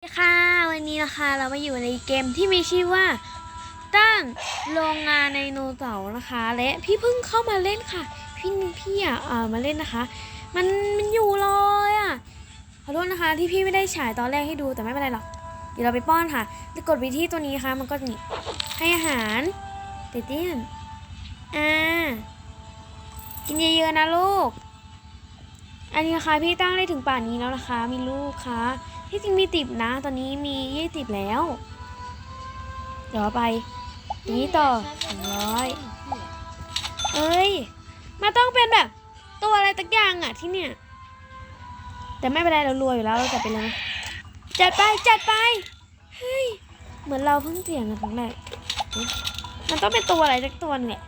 สวัสดีค่ะวันนี้นะคะเรามาอยู่ในเกมที่มีชื่อว่า ตั้งโรงงานในโนเสาร์นะคะ และพี่เพิ่งเข้ามาเล่นค่ะ พี่พี่อะมาเล่นนะคะ มันมันอยู่เลยอะขอโทษนะคะที่พี่ไม่ได้ฉายตอนแรกให้ดูแต่ไม่เป็นไรหรอกเดี๋ยวเราไปป้อนค่ะแล้วกดไปที่ตัวนี้นะคะมันก็นี่ให้อาหารเตเตี้ยนอ่ากินเยอะๆนะลูก อันนี้นะคะพี่ตั้งได้ถึงป่านนี้แล้วนะคะ มีลูกค่ะที่จริงมีติบนะ ตอนนี้มียี่สิบแล้ว เดี๋ยวไปนี้ต่อหนึ่งร้อยเอ้ยมาต้องเป็นแบบ ตัวอะไรตักอย่างอะที่เนี่ย แต่ไม่เป็นไรเรารวยอยู่แล้วเราจัดไปเลยนะจัดไปจัดไปเฮ้ยเหมือนเราเพิ่งเสียงกันครั้งแรกมันต้องเป็นตัวอะไรสักตัวหนึงแหละ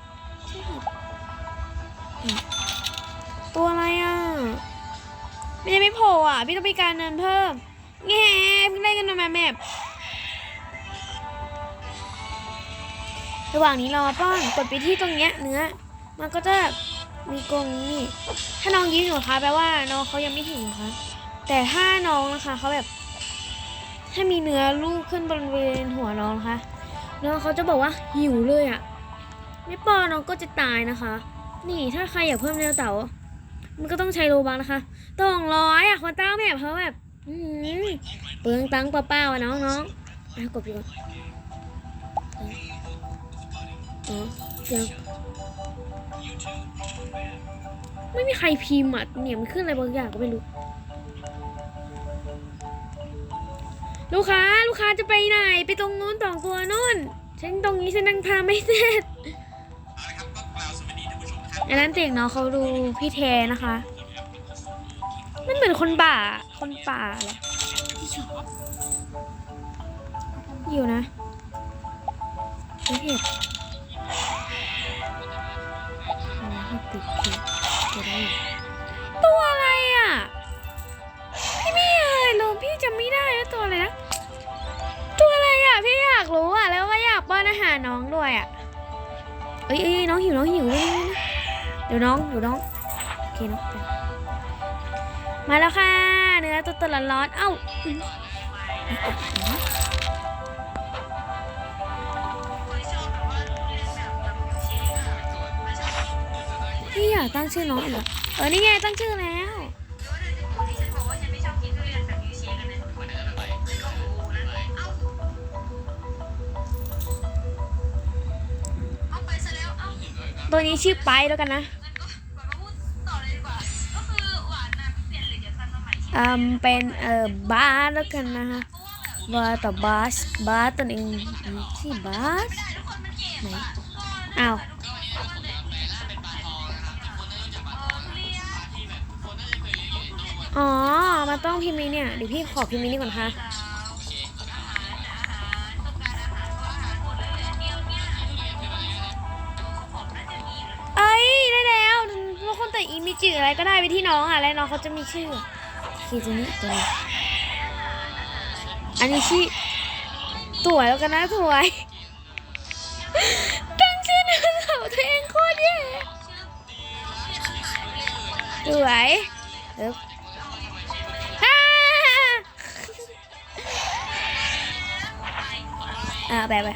ใช่ค่ะอืมตัวอะไรอะ มันยังไม่โผล่อะ พี่ต้องไปการเงินเพิ่มแง่เพิ่งได้เงินมาแมบระหว่างนี้รอป้อนกดไปที่ตรงเนี้ยเนื้อ มันก็จะมีกรงนี่ ถ้าน้องยิ้มอยู่คะแปลว่าน้องเขายังไม่ถึงคะแต่ถ้าน้องนะคะเขาแบบ ถ้ามีเนื้อลูกขึ้นบริเวณหัวน้องนะคะน้องเขาจะบอกว่าหิวเลยอะ ไม่ป้อนน้องก็จะตายนะคะ นี่ถ้าใครอยากเพิ่มเนื้อเต่า มันก็ต้องใช้โลบังนะคะต้องร้อยอะคนต้าแบบเขาะแบบอืมเปลืองตังค์เปล่าๆอะน้องน้องอะกดไปก่อนอ๋อเดี๋ยวไม่มีใครพิมพ์อะเนี่ยมันขึ้นอะไรบางอย่างก็ไม่รู้ ลูกค้าลูกค้าจะไปไหน ไปตรงนู้นสองตัวนู่น ฉันตรงนี้ฉันนั่งทำไม่เสร็จ อันนั้นเตียงเนาะเขาดูพี่แทนะคะ มันเหมือนคนป่า คนป่าแหละอยู่นะไม่เห็นติดคุกจะได้ตัวอะไรอะ พี่ไม่เอ่ยรู้พี่จำไม่ได้ว่าตัวอะไรนะ ตัวอะไรอะ พี่อยากรู้อะ แล้วก็อยากป้อนอาหารน้องด้วยอะ เอ้ยเอ้ยน้องหิวน้องหิวนี่นี่นี่ เดี๋ยวน้องเดี๋ยวน้องโอเคน้องไปมาแล้วค่ะ เนื้อตัวตละร้อนเอ้านี่อยากตั้งชื่อน้องอีกอเออนี่ไงตั้งชื่อแล้วตัวนี้ชื่อไปแล้วกันนะ ออืมเป็นเอ่อบาสแล้วกันนะคะว่าแบาต่อบาสบาสตัวเองชื่อบาสไหนอ้าวอ๋อมาต้องพิมพ์นี้เนี่ยเดี๋ยวพี่ขอพิมพ์นี้ก่อนค่ะเอ้ยได้แล้วบางคนแต่อีมีจื่ออะไรก็ได้ไปที่น้องอะแล้วน้องเขาจะมีชื่อ คีตัวนี้ตัวนี้อันนี้ชื่อสวแล้วกันนะสวยตั้งชื่อเนื้อเขาตัวเองโคตรแย่สวยเอ๊อ่าไปไป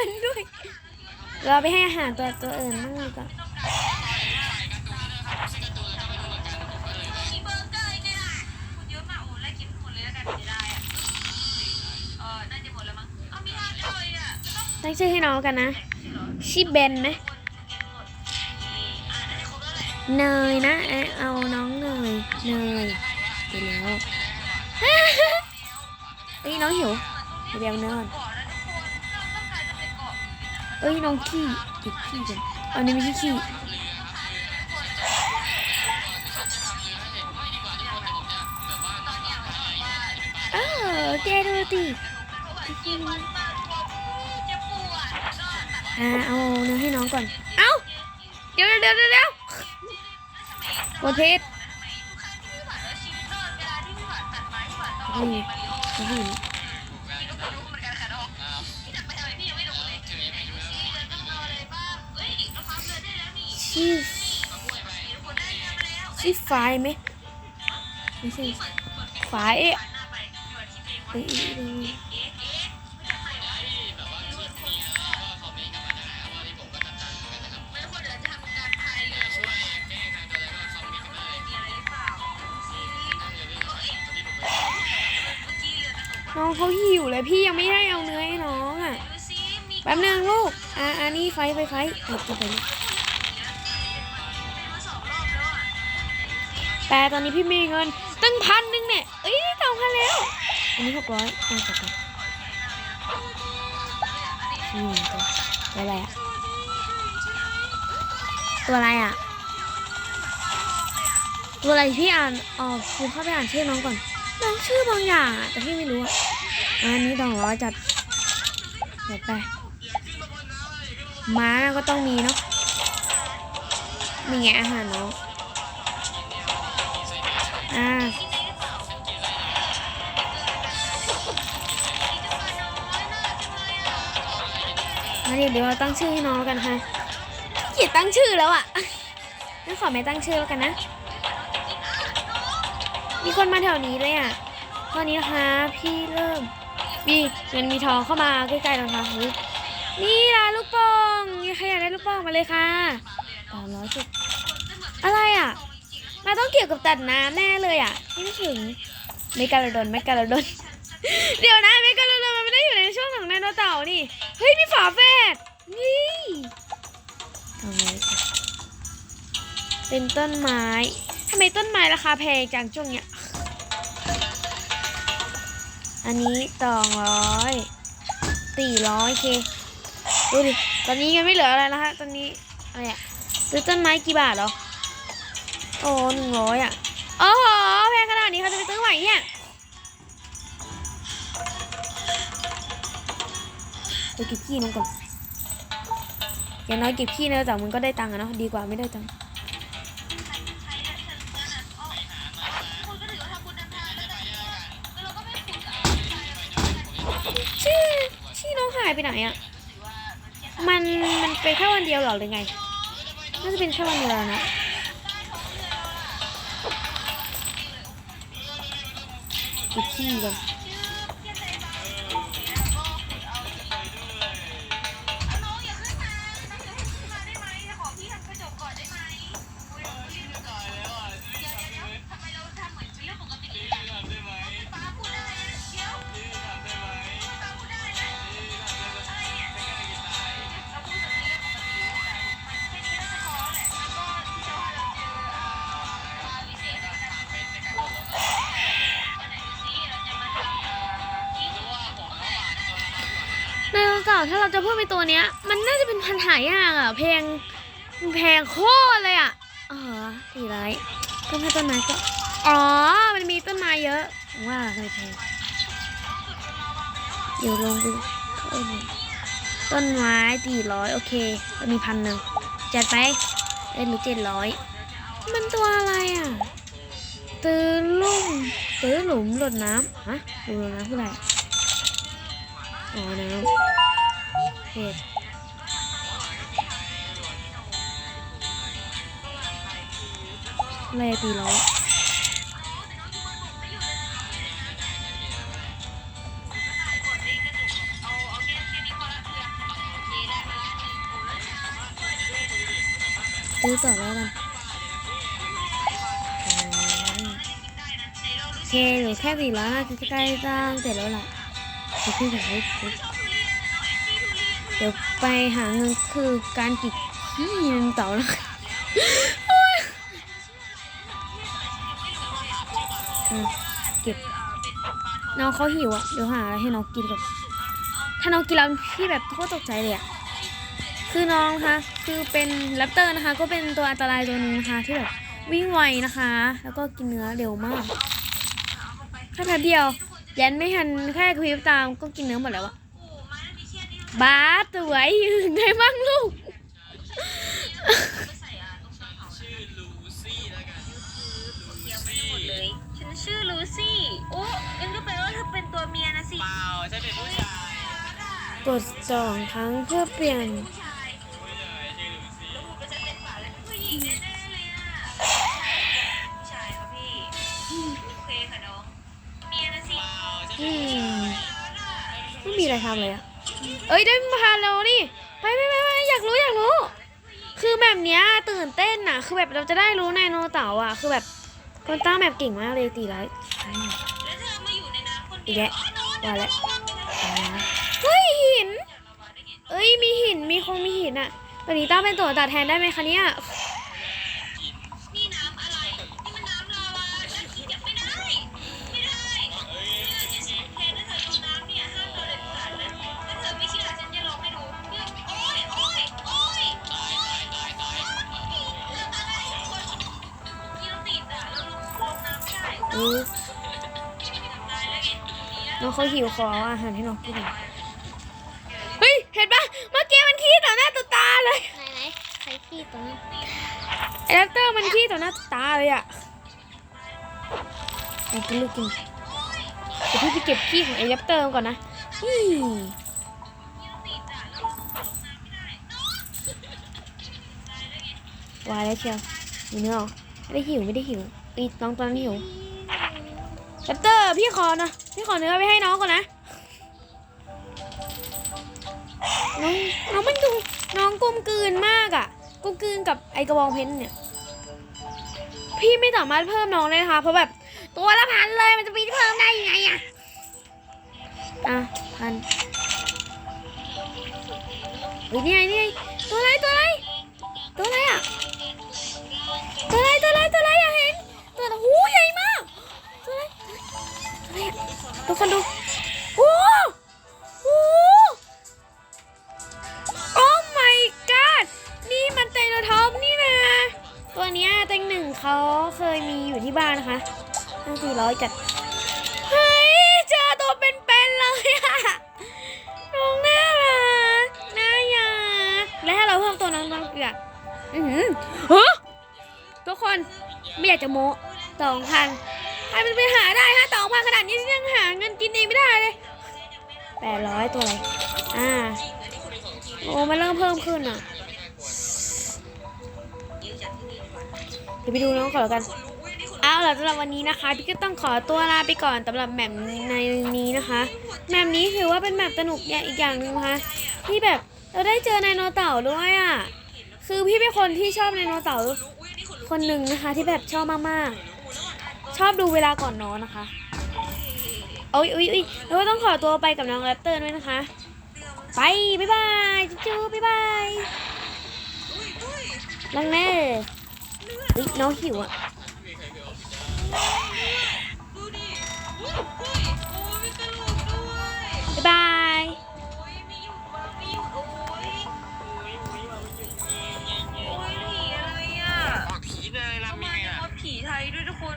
ก็ได้เงินด้วย เราไปให้อาหารตัวตัวอื่นบ้างดีกว่ามีเบอร์เกอร์ไงล่ะคุณเยอะมากโอ้ไล่กินหมดเลยแล้วกันจะได้อะเออน่าจะหมดแล้วมั้งเอามีห้าเลยอะจะต้องตั้งชื่อให้น้องกันนะชื่อเบนไหมคนกินหมดนี่อ่าน่าจะครบแล้วแหละเนยนะเอะเอาน้องเนยเนยไปแล้วเอ้ยน้องหิวเดี๋ยวไปเอาเนยก่อ เอ้ยน้องขี้เก็บขี้กันเอานี่ไม่ใช่ขี้เออแกดูติกินมันมากกว่าจะปวดก็ตัดอ่าเอาเนื้อให้น้องก่อน เอ้า เดี๋ยวเดี๋ยวเดี๋ยวเดี๋ยวกดเพชรทำไมทุกครั้งที่พี่หวานแล้วชีวิตรอดเวลาที่พี่หวาน ชื่อทุกคนได้เงินมาแล้วชื่อไฟไหมไม่ใช่เหมือนเหมือนมีไฟเอ๊ะผ่านหน้าไปอยู่อาทิตย์เองเอ้ยเอ้ยเอ้ยเอ๊ะเอ๊ะไม่ใช่ใครวะไม่รู้คนไม่รู้อช่วยแก้ใครตัวอะไรก็คอมเมนต์มายน้องเขาหิวเลยพี่ยังไม่ได้เอาเนื้อให้น้องอะแป๊บนึงลูก อ่าอันนี้ไฟไฟไฟเอากินไปเลย แต่ตอนนี้พี่มีเงินตั้งพันหนึ่งเนี่ย เอ้ยสองพันแล้ว อันนี้หกร้อยเอาจัดไปนี่ตัวตัวอะไรอะตัวอะไรอะตัวอะไรพี่อ่านอ๋อคุณเข้าไปอ่านชื่อน้องก่อน น้องชื่อบางอย่างอะแต่พี่ไม่รู้อะอันนี้ดองร้อยจัดเดี๋ยวไปม้าก็ต้องมีเนาะนี่ไงอาหารเน้อง อ่ามาเดี๋ยวเดี๋ยวเราตั้งชื่อให้น้องกันค่ะขี้เกียจตั้งชื่อแล้วอะงั้นขอไม่ตั้งชื่อแล้วกันนะ มีคนมาแถวนี้เลยอะตอนนี้นะคะพี่เริ่ม มีเงินมีทองเข้ามาใกล้ๆแล้วนะคะเฮ้ยนี่ล่ะลูกโป่งใครอยากได้ลูกโป่งมาเลยค่ะสามร้อยสิบอะไรอะ เราต้องเกี่ยวกับตัดน้ำแน่เลยอะไม่ถึงเมกาโลดอนเมกาโลดอนเดี๋ยวนะเมกาโลดอนมันไม่ได้อยู่ในช่วงของไดโนเต่านี่เฮ้ยมีฝาแฝดนี่เอาไว้ก่อนเป็นต้นไม้ทำไมต้นไม้ราคาแพงจังช่วงเนี้ยอันนี้สองร้อยสี่ร้อยเคดูดิตอนนี้ยังไม่เหลืออะไรแล้วฮะตอนนี้อะไรอะซื้อต้นไม้กี่บาทหรอ โอ้หนึ่งร้อยอะ โอ้โหแพงขนาดนี้เขาจะไปซื้อไหวเนี่ยไปเก็บขี้น้องก่อนอย่างน้อยเก็บขี้เนอะแต่มันก็ได้ตังค์อะเนาะดีกว่าไม่ได้ตังค์คุณก็ถือว่าทำบุญนำทานแล้วกันแล้วเราก็ไม่ขุดอะชื่อชื่อน้องหายไปไหนอะมันมันเป็นแค่วันเดียวเหรอหรือไงน่าจะเป็นแค่วันเดียวนะ เก็บ ในโอกาถ้าเราจะพูดไปตัวเนี้ย มันน่าจะเป็นพันหายากอะเพลงแพงโคตรเลยอะอ๋อสี่ร้อยต้นไม้ต้นไม้ก็อ๋อ มันมีต้นไม้เยอะ ว่าอะไรแพงเดี๋ยวลองดูต้นไม้สี่ร้อยโอเคมันมีพันหนึ่งจัดไปเอ้ยหรือเจ็ดร้อยมันตัวอะไรอะตื้อลุ่มตื้อหลุมหลดน้ำฮะหลุมหลดน้ำคืออะไรอ๋อน้ำ เห็ดอะไรตีร้อยซื้อต่อแล้วกันโอเคหลือแค่สี่ร้อยห้าสิบใกล้สร้างเสร็จแล้วล่ะเดี๋ยวพี่จะให้ เดี๋ยวไปหาเงินคือการกิบขี้เงินต่อแล้วเก็บน้องเขาหิวอะ เดี๋ยวหาอะไรให้น้องกินก่อนถ้าน้องกินแล้วพี่แบบโคตรตกใจเลยอะคือน้องนะคะคือเป็นแรปเตอร์นะคะ ก็เป็นตัวอันตรายตัวหนึงนะคะที่แบบวิ่งไวนะคะ แล้วก็กินเนื้อเร็วมากแค่แป๊บเดียวยันไม่ทันแค่คลิปตามก็กินเนื้อหมดแล้วอะ บาสสวยยืนได้บ้างลูกฉันชื่อลูซี่โอ้งั้นก็แปลว่าเธอเป็นตัวเมียนะสิเปล่าฉันเป็นผู้ชายกดสองครั้งเพื่อเปลี่ยน ผู้ชายแล้วพูดไปฉันเป็นฝ่ายแล้วญิงแน่ๆเลยอะผู้ชายครับพี่โอเคค่ะน้องเมียนะสิอืมไม่มีอะไรทำเลยอะ เอ้ยได้มาพาเรานี่ไปไปไปไปอยากรู้อยากรู้ คือแบบเนี้ยตื่นเต้นน่ะ คือแบบเราจะได้รู้ในโนเต๋าอะ คือแบบคนต้าแบบเก่งมากเลยตีไรแล้วเธอมาอยู่ในน้ำคนอีกแล้วว่าแล้วระเฮ้ยหิน เอ้ยมีหินมีคงมีหินอะตอนนี้ต้าเป็นตัวตัดแทนได้ไหมคะเนี่ย น้ำไม่ได้อือตายแล้วไงเนี่ยน้องเขาหิวขอเอาอาหารให้น้องกินหน่อยเฮ้ย เห็นปะเมื่อกี้มันขี้ต่อหน้าต่อตาเลย ไหนไหนใครขี้ตรงนี้ไอ้แรปเตอร์มันขี้ต่อหน้าต่อตาเลยอะไอ้กินลูกกินเดี๋ยวพี่ไปเก็บขี้ของไอ้แรปเตอร์ก่อนนะนี่วายแล้วเชียวมีเนื้อเหรอไม่ได้หิวไม่ได้หิวอีน้องตอนนั้นหิวแร ปเตอร์พี่ขอนะ พี่ขอเนื้อไปให้น้องก่อนนะ น้องน้องมันดูน้องกลมกลืนมากอะกลมกลืนกับไอกระบองเพชรเนี่ย พี่ไม่สามารถเพิ่มน้องได้นะคะ เพราะแบบตัวละพันเลยมันจะมีเพิ่มได้ยังไงอะอะพันเฮ้ยนี่ไงนี่ไงตัวอะไรตัวอะไรตัวอะไรอะตัวอะไรตัวอะไรตัวอะไรอย ทุกคนดูโอ้โหโอ้ my god นี่มันไตรโนทอมนี่นะตัวเนี้ยเต็งหนึ่งเขาเคยมีอยู่ที่บ้านนะคะตั้งสี่ร้อยจัด เฮ้ย เจอตัวเป็นๆเลยอะน้องน่ารักน่าอยากและถ้าเราเพิ่มตัวน้องน้องเกลืออือหือฮะทุกคนไม่อยากจะโม้สองพัน ใครมันไปหาได้ฮะสองพันขนาดนี้ยังหาเงินกินเองไม่ได้เลยแปดร้อยตัวอะไรอ่าโอ้มันเริ่มเพิ่มขึ้นอะเดี๋ยวไปดูน้องก่อนแล้วกันเอาล่ะสำหรับวันนี้นะคะ พี่ก็ต้องขอตัวลาไปก่อนสำหรับแมปในนี้นะคะ แมปนี้ถือว่าเป็นแมปสนุกแยะอีกอย่างหนึ่งนะคะที่แบบเราได้เจอไดโนเต่าด้วยอะคือพี่เป็นคนที่ชอบไดโนเต่าคนหนึ่งนะคะที่แบบชอบมากๆ ชอบดูเวลาก่อนนอนนะคะโอ้ยอุ้ยอุ้ยแล้วก็ต้องขอตัวไปกับน้องแรปเตอร์ด้วยนะคะ ไปบ๊ายบายจู๊ๆบ๊ายบายลังแน่เฮ้ยน้องหิวอะบ๊ายบาย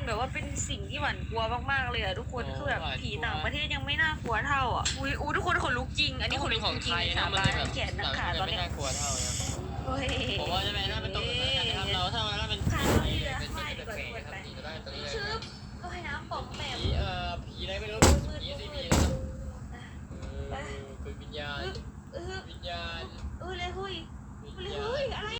แบบว่าเป็นสิ่งที่หวั่นกลัวมากๆเลยอะทุกคนคือแบบผีต่างประเทศยังไม่น่ากลัวเท่าอะอุ้ยอู้ทุกคนขนลุกจริง อันนี้ขนลุกจริงสามานแขนนักขาตอนนี้ไม่น่ากลัวเท่าผมว่าจะไม่น่าเป็นตรงนั้นนะรับเราถ้ามาน่าเป็นผีเป็นเป็นเป็นผีก็ได้ตรงนี้ก็น้ผีเอ่อผีอะไรไม่รู้ผีที่มีนะครับเป็นวิญญาณวิญญาณเออเลยหุยเลยหุยอะไร